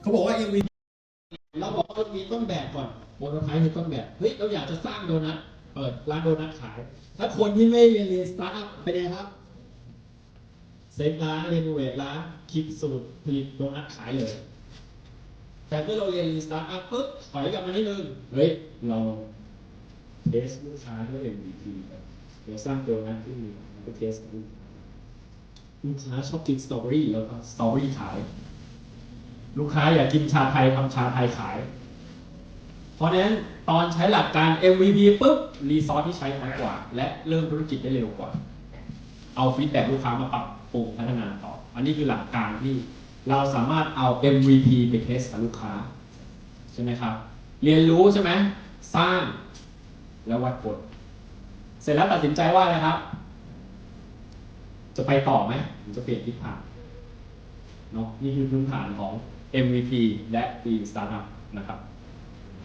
เขาบอกว่า MVP เราบอกว่ามีต้นแบบก่อนโปรโตไทป์คือต้นแบบ เฮ้ย เราอยากจะสร้างโดนัท เปิดร้านโดนัทขาย ถ้าคนที่ไม่เรียนเรียนสตาร์ทอัพเป็นครับ เซ็ตร้านเรโนเวทร้านคิดสูตรผลิตโดนัทขายเลย แต่เมื่อเราเรียนสตาร์ทอัพปุ๊บถอยกลับมานิดนึง เฮ้ย เราเทสลูกค้าด้วย MVP ครับเดี๋ยวสร้างโดนัทที่มีไปเทสดูลูกค้าชอบกินสตรอเบอรี่แล้วก็สตรอเบอรี่ขาย ลูกค้าอยากกินชาไทยทำชาไทยขาย เพราะนั้นตอนใช้หลักการ MVP ปุ๊บรีซอสที่ใช้น้อยกว่า และเริ่มธุรกิจได้เร็วกว่า เอาฟีดแบ็ลูกค้ามาปรับปรุงพัฒนาต่อ อันนี้คือหลักการที่เราสามารถเอา MVP ไปเทสกับลูกค้า ใช่ไหมครับ เรียนรู้ใช่ไหมสร้างแล้ววัดผลเสร็จแล้วตัดสินใจว่าอะไรครับ จะไปต่อไหมหรือจะเปลี่ยนทิศทาง เนาะนี่คือพื้นฐานของ MVP และ Lean Startup นะครับ